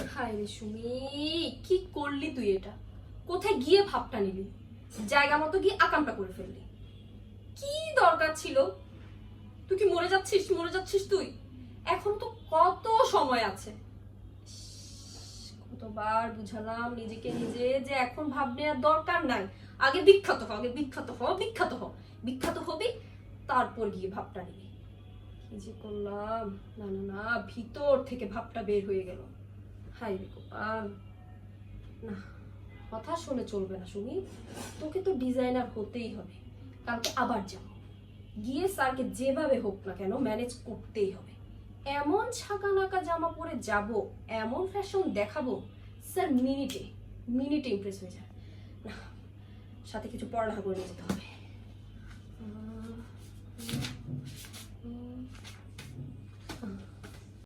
হায় রে সুমি, কি করলি তুই এটা? কোথায় গিয়ে ভাবটা নিলি? জায়গা মতো গিয়ে আকামটা করে ফেললি। কি দরকার ছিল? তুই কি মরে যাচ্ছিস? মরে যাচ্ছিস তুই? এখন তো কত সময় আছে। কতবার বুঝালাম নিজেকে নিজে যে এখন ভাব নেওয়ার দরকার নাই। আগে বিখ্যাত হ, আগে বিখ্যাত হ বিখ্যাত হ। বিখ্যাত হবি, তারপর গিয়ে ভাবটা নিবি। কি যে করলাম? না না না, ভিতর থেকে ভাবটা বের হয়ে গেল। হাই না, কথা শুনে চলবে না শুনি তোকে তো ডিজাইনার হতেই হবে, কালকে আবার যাব। গিয়ে স্যারকে যেভাবে হোক না কেন ম্যানেজ করতেই হবে। এমন ছাকা নাকা জামা পরে যাব, এমন ফ্যাশন দেখাবো, স্যার মিনিটে মিনিটে ইমপ্রেস হয়ে যায়। না, সাথে কিছু পড়ালেখা করে নিয়ে যেতে হবে।